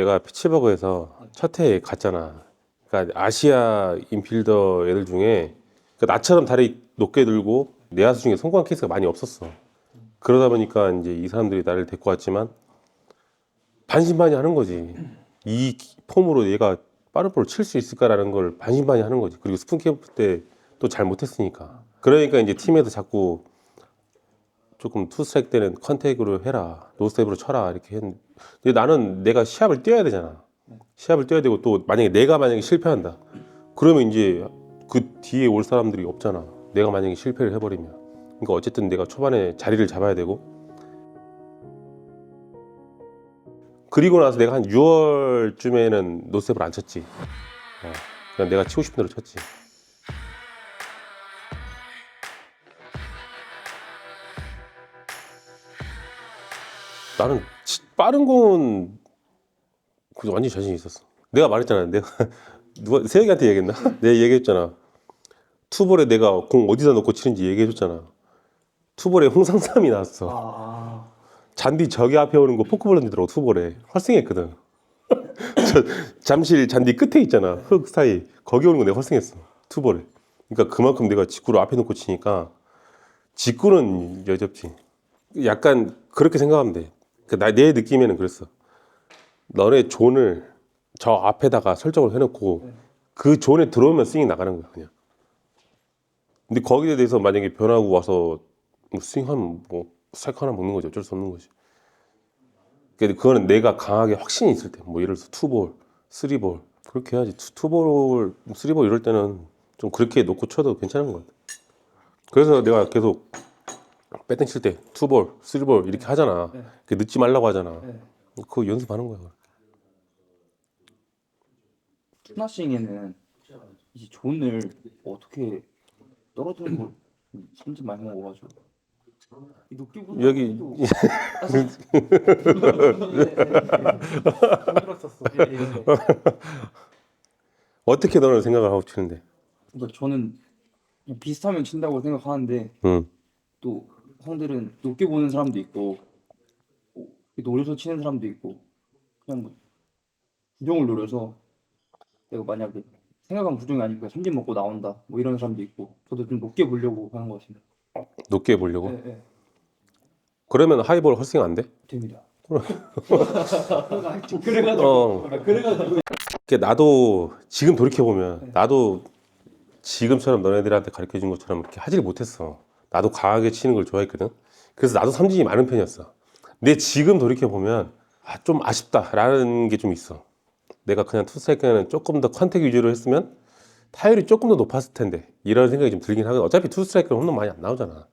내가 피츠버그에서 첫 해에 갔잖아. 그러니까 아시아 인필더 애들 중에 그러니까 나처럼 다리 높게 들고 내야수 중에 성공한 케이스가 많이 없었어. 그러다 보니까 이제 이 사람들이 나를 데리고 왔지만 반신반의 하는 거지. 이 폼으로 얘가 빠른 볼을 칠 수 있을까라는 걸 반신반의 하는 거지. 그리고 스푼 캠프 때 또 잘 못했으니까. 그러니까 이제 팀에서 자꾸 조금 투 스트라이크 때는 컨택으로 해라, 노스텝으로 쳐라 이렇게 했는데 근데 나는 내가 시합을 뛰어야 되잖아. 시합을 뛰어야 되고 또 만약에 내가 만약에 실패한다. 그러면 이제 그 뒤에 올 사람들이 없잖아. 내가 만약에 실패를 해버리면. 그러니까 어쨌든 내가 초반에 자리를 잡아야 되고. 그리고 나서 내가 한 6월쯤에는 노스텝을 안 쳤지. 어, 그냥 내가 치고 싶은 대로 쳤지. 나는 치- 빠른 공은 그 완전 자신 있었어. 내가 말했잖아. 내가 누가 세혁이한테 얘기했나? 내가 얘기했잖아. 투볼에 내가 공 어디다 놓고 치는지 얘기해줬잖아. 투볼에 홍상삼이 나왔어. 아, 잔디 저기 앞에 오는 거 포크볼 던지더라고 투볼에 헐승했거든. 저 잠실 잔디 끝에 있잖아 흙 사이 거기 오는 거 내가 헐승했어 투볼에. 그러니까 그만큼 내가 직구를 앞에 놓고 치니까 직구는 여접지. 약간 그렇게 생각하면 돼. 그나내 느낌에는 그랬어. 너네 존을 저 앞에다가 설정을 해놓고 그 존에 들어오면 스윙 나가는 거야 그냥. 근데 거기에 대해서 만약에 변하고 와서 뭐 스윙 하면 뭐 스트라이크 하나 먹는 거지 어쩔 수 없는 거지. 근데 그거는 내가 강하게 확신이 있을 때, 뭐 예를 들어서 투볼, 쓰리볼 그렇게 해야지. 투, 투볼, 쓰리볼 이럴 때는 좀 그렇게 놓고 쳐도 괜찮은 것 같아. 그래서 내가 계속 배팅 칠 때 투볼, 쓰리볼 이렇게 하잖아. 네. 그 늦지 말라고 하잖아. 네. 그거 연습하는 거야. 투나싱에는 이제 존을 어떻게 떨어뜨리는 걸 손좀 많이 먹어가지고 이 여기- 힘들었었어. 예, 예. 어떻게 너는 생각을 하고 치는데? 그러니까 저는 그냥 비슷하면 친다고 생각하는데 응. 또 상들은 높게 보는 사람도 있고 뭐 노려서 치는 사람도 있고 그냥 뭐 부정을 노려서 내가 만약에 생각한 부정이 아니고 삼진 먹고 나온다 뭐 이런 사람도 있고 저도 좀 높게 보려고 하는 것 같습니다. 높게 보려고? 네, 네. 그러면 하이볼 헐싱 안 돼? 됩니다. 그래가지고 어. 아, 그래가지고 그 나도 지금 돌이켜 보면 나도 지금처럼 너네들한테 가르쳐 준 것처럼 이렇게 하질 못했어. 나도 강하게 치는 걸 좋아했거든. 그래서 나도 삼진이 많은 편이었어. 근데 지금 돌이켜 보면 아, 좀 아쉽다라는 게 좀 있어. 내가 그냥 투스트라이크는 조금 더 컨택 위주로 했으면 타율이 조금 더 높았을 텐데 이런 생각이 좀 들긴 하거든. 어차피 투스트라이크는 홈런 많이 안 나오잖아.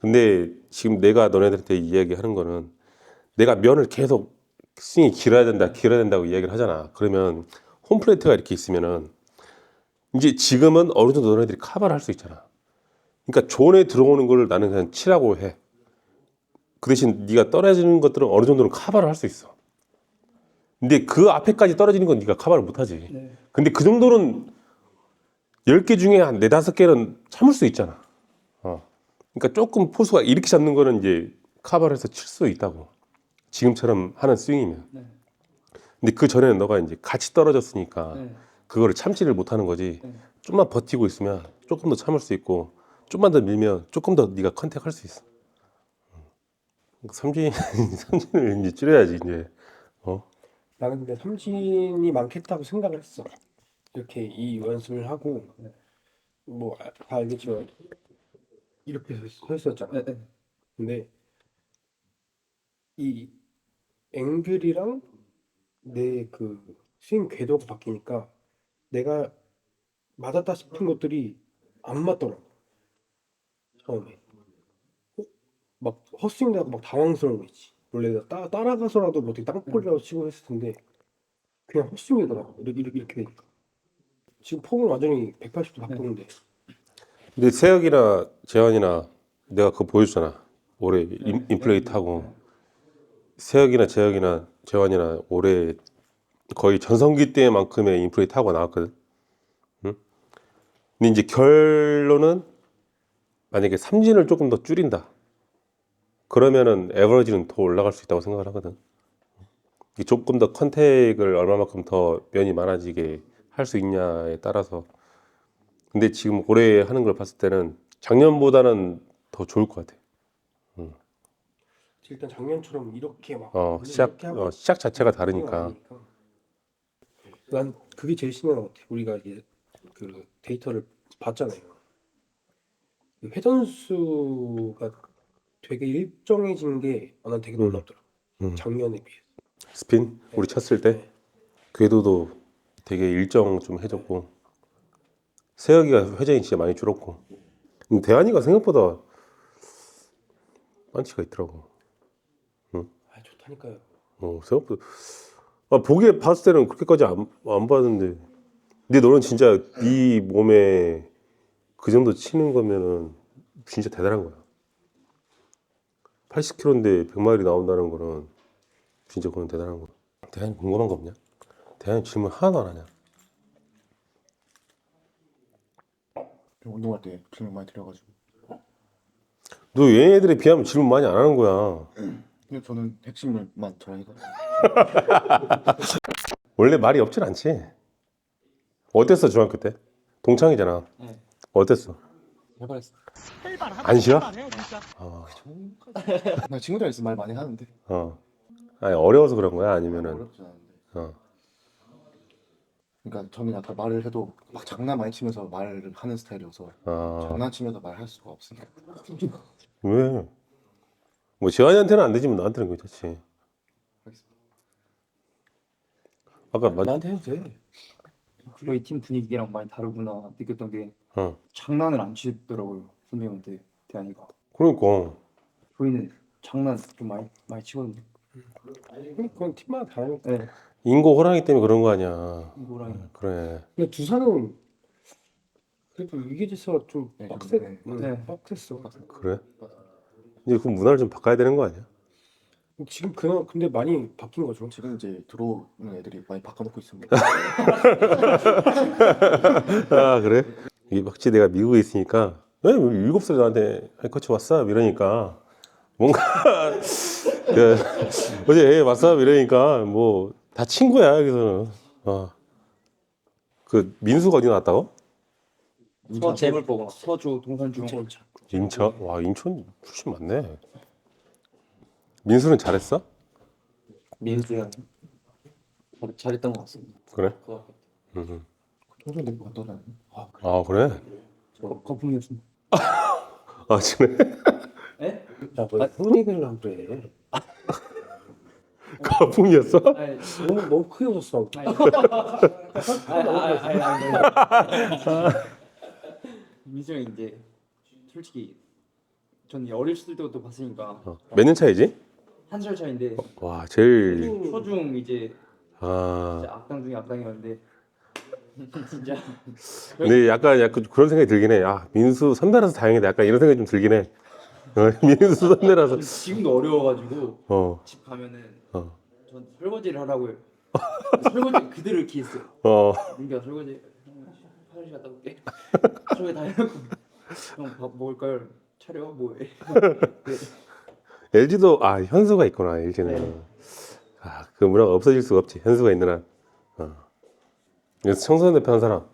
근데 지금 내가 너네들한테 이야기하는 거는 내가 면을 계속 스윙이 길어야 된다, 길어야 된다고 이야기를 하잖아. 그러면 홈플레이트가 이렇게 있으면은 이제 지금은 어느 정도 너네들이 커버를 할 수 있잖아. 그러니까 존에 들어오는 거를 나는 그냥 치라고 해. 그 대신 네가 떨어지는 것들은 어느 정도는 커버를 할 수 있어. 근데 그 앞에까지 떨어지는 건 네가 커버를 못 하지. 네. 근데 그 정도는 10개 중에 한 4, 5개는 참을 수 있잖아. 어. 그러니까 조금 포수가 이렇게 잡는 거는 이제 커버를 해서 칠 수 있다고. 지금처럼 하는 스윙이면. 네. 근데 그 전에는 너가 이제 같이 떨어졌으니까 네. 그거를 참지를 못하는 거지. 네. 좀만 버티고 있으면 조금 더 참을 수 있고 좀만 더 밀면 조금 더 네가 컨택할 수 있어. 음. 삼진 삼진을 이제 줄여야지 이제. 어? 나는 근데 삼진이 많겠다고 생각을 했어. 이렇게 이 연습을 하고 뭐 다 알겠지만 이렇게 서- 서 있었잖아. 근데 이 앵글이랑 내 그 스윙 궤도가 바뀌니까 내가 맞았다 싶은 것들이 안 맞더라고. 처음에. 어? 막 헛스윙하고 막 당황스러운 거 있지. 원래 내가 따, 따라가서라도 뭐 어떻게 땅볼이라도 치고 했을 텐데 그냥 헛스윙이더라고. 이렇게, 이렇게, 이렇게 되니까. 지금 폼은 완전히 180도 바꾸는데 근데 세혁이나 재환이나 내가 그거 보여줬잖아. 올해 인, 인플레이트 하고 세혁이나 재혁이나 재환이나 올해 거의 전성기 때만큼의 인플레이트 하고 나왔거든. 응? 근데 이제 결론은 만약에 삼진을 조금 더 줄인다. 그러면은 에버리지는 더 올라갈 수 있다고 생각을 하거든. 조금 더 컨택을 얼마만큼 더 면이 많아지게 할 수 있냐에 따라서 근데 지금 올해 하는 걸 봤을 때는 작년보다는 더 좋을 것 같아. 일단 작년처럼 이렇게 막 어 시작 이렇게 어, 시작 자체가 다르니까. 난 그게 제일 신기한 것 같아. 우리가 이제 그 데이터를 봤잖아요. 그 회전수가 되게 일정해진 게난 되게 놀랍더라. 음. 작년에 비해. 스핀 우리 쳤을 때 궤도도 되게 일정 좀 해줬고 세혁이가 회전이 진짜 많이 줄었고 근데 대한이가 생각보다 반치가 있더라고. 아 좋다니까요. 어, 생각보다 아, 보기에 봤을 때는 그렇게까지 안, 안 봤는데 근데 너는 진짜 네 몸에 그 정도 치는 거면은 진짜 대단한 거야 80kg인데 100마일이 나온다는 거는 진짜 그건 대단한 거야 대한이 궁금한 거 없냐? 대한이 질문 하나도 안 하냐? 좀 운동할 때 질문 많이 드려가지고 너 얘네들에 비하면 질문 많이 안 하는 거야 근데 저는 핵심을만 전하니까 원래 말이 없진 않지 어땠어 중학교 때? 동창이잖아 네. 어땠어? 해발했어 안 싫어? 나 친구들이랑 있으면 말 많이 하는데 어. 아니 어려워서 그런 거야? 아니면은 어렵진 않은데 어. 그러니까 저는 약간 말을 해도 막 장난 많이 치면서 말을 하는 스타일이어서 아, 장난치면서 말할 수가 없으니까 왜? 뭐 지환이한테는 안 되지만 나한테는 괜찮지. 알겠습니다. 아까 맞, 나한테 해도 돼. 저희 팀 분위기랑 많이 다르구나 느꼈던 게 어. 장난을 안 치더라고요 선배님한테 대한이가 그러니까 저희는 장난 좀 많이 많이 치거든요 그건 팀마다 다르니까. 네 인고 호랑이 때문에 그런 거 아니야. 이거랑 그래. 근데 두산은 그래도 위기질서가 좀 네, 빡세. 네. 응, 네. 빡셌어. 그래? 이제 그 문화를 좀 바꿔야 되는 거 아니야? 지금 그나 근데 많이 바뀐 거죠. 지금 이제 들어오는 애들이 많이 바꿔놓고 있습니다 아 그래? 이게 확실히 내가 미국에 있으니까 왜 일곱 살에 나한테 해커치 왔어? 이러니까 뭔가 그, 어제 애 왔어? 이러니까 뭐 다 친구야 여기서는. 어. 그 민수가 어디 나왔다고? 서 재물보가 서주 동산중 진짜. 인천? 와 인천 출신 많네. 민수는 잘했어? 민수야 잘했던 것 같습니다 그래? 음. 평소에 내고 갔더니 아 그래? 거, 거품이었습니다 아 지금 네? 야뭐 흥리를 하고 그래. 가풍이었어? 아니 너무 너무 크게 웃었어. 아니 아니 아니 아니 민수 형이 이제 솔직히 저는 어렸을 때부터 봤으니까 몇 년 차이지? 한 살 차인데 와 제일 초중 이제 아 진짜 악당 중에 악당이었는데 진짜 근데 약간 약간 그런 생각이 들긴 해. 아 민수 선배라서 다행이다. 약간 이런 생각이 좀 들긴 해. 어, 민수 선배라서 지금도 어려워가지고 어 집 가면은 어. 전 설거지를 하라고요 설거지 그대로 이렇게 했어요 어. 민규야 설거지 형, 화장실 갔다 올게 설거지 다 해놓고 형 밥 먹을까요? 차려 뭐해 LG도 아 현수가 있구나 LG는. 네. 아그 문화가 없어질 수가 없지. 현수가 있는 한. 어. 그래서 청소년 대표 한 사람.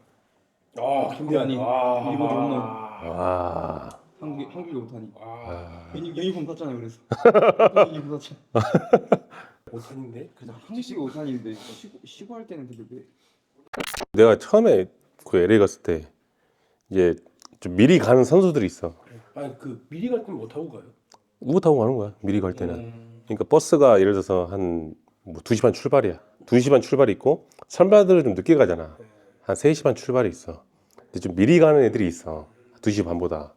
아 김대한이 일본 홈런 아. 한국 한국이 못하니 아 유니, 유니폼 샀잖아요 그래서 유니폼 샀잖아 못하는데. 그래서 한국이 오산인데 쉬고, 쉬고 할 때는 근데 왜 내가 처음에 그 LA 갔을 때 이제 좀 미리 가는 선수들이 있어. 아니 그 미리 갈 때는 못 하고 가요. 우버 타고 가는 거야. 미리 갈 때는. 음, 그러니까 버스가 예를 들어서 한뭐 2시 반 출발이야. 2시 반 출발이 있고 선배들은 좀 늦게 가잖아. 한 3시 반 출발이 있어. 근데 좀 미리 가는 애들이 있어. 2시 반보다.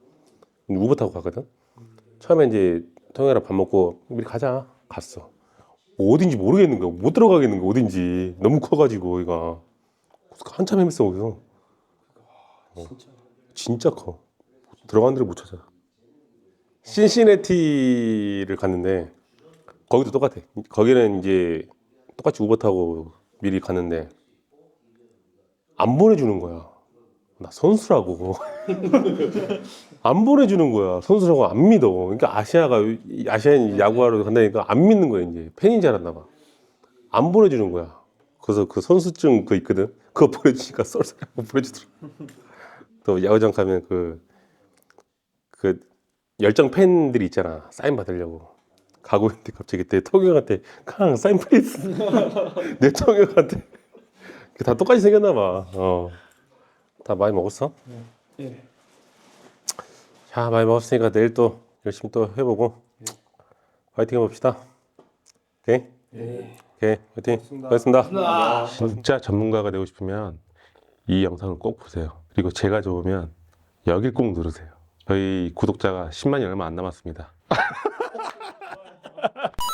우버 타고 가거든. 처음에 이제 통영이랑 밥 먹고 미리 가자. 갔어. 뭐 어딘지 모르겠는 거야. 못 들어가겠는 거야. 어딘지. 너무 커가지고 거기가. 한참 헤맸어 거기서. 어. 진짜 커. 들어간 데를 못 찾아. 신시내티를 갔는데 거기도 똑같아. 거기는 이제 똑같이 우버 타고 미리 갔는데 안 보내주는 거야. 나 선수라고. 안 보내주는 거야. 선수라고 안 믿어. 그러니까 아시아가 아시안 야구하러 간다니까 안 믿는 거야 이제 팬인 줄 알았나 봐. 안 보내주는 거야. 그래서 그 선수증 그 있거든. 그거 보내주니까 쏠쏠하고 보내주더라. 또 야구장 가면 그, 그 열정 팬들이 있잖아. 사인 받으려고. 가고 있는데 갑자기 내 통역한테 캉 사인 플리즈. 내 통역한테. 그다 똑같이 생겼나 봐. 어. 다 많이 먹었어? 예. 자, 많이 먹었으니까 내일 또 열심히 또 해보고 파이팅 해봅시다. 오케이? 오케이, 파이팅. 고맙습니다. 진짜 전문가가 되고 싶으면 이 영상을 꼭 보세요. 그리고 제가 좋으면 여길 꼭 누르세요. 저희 구독자가 10만이 얼마 안 남았습니다.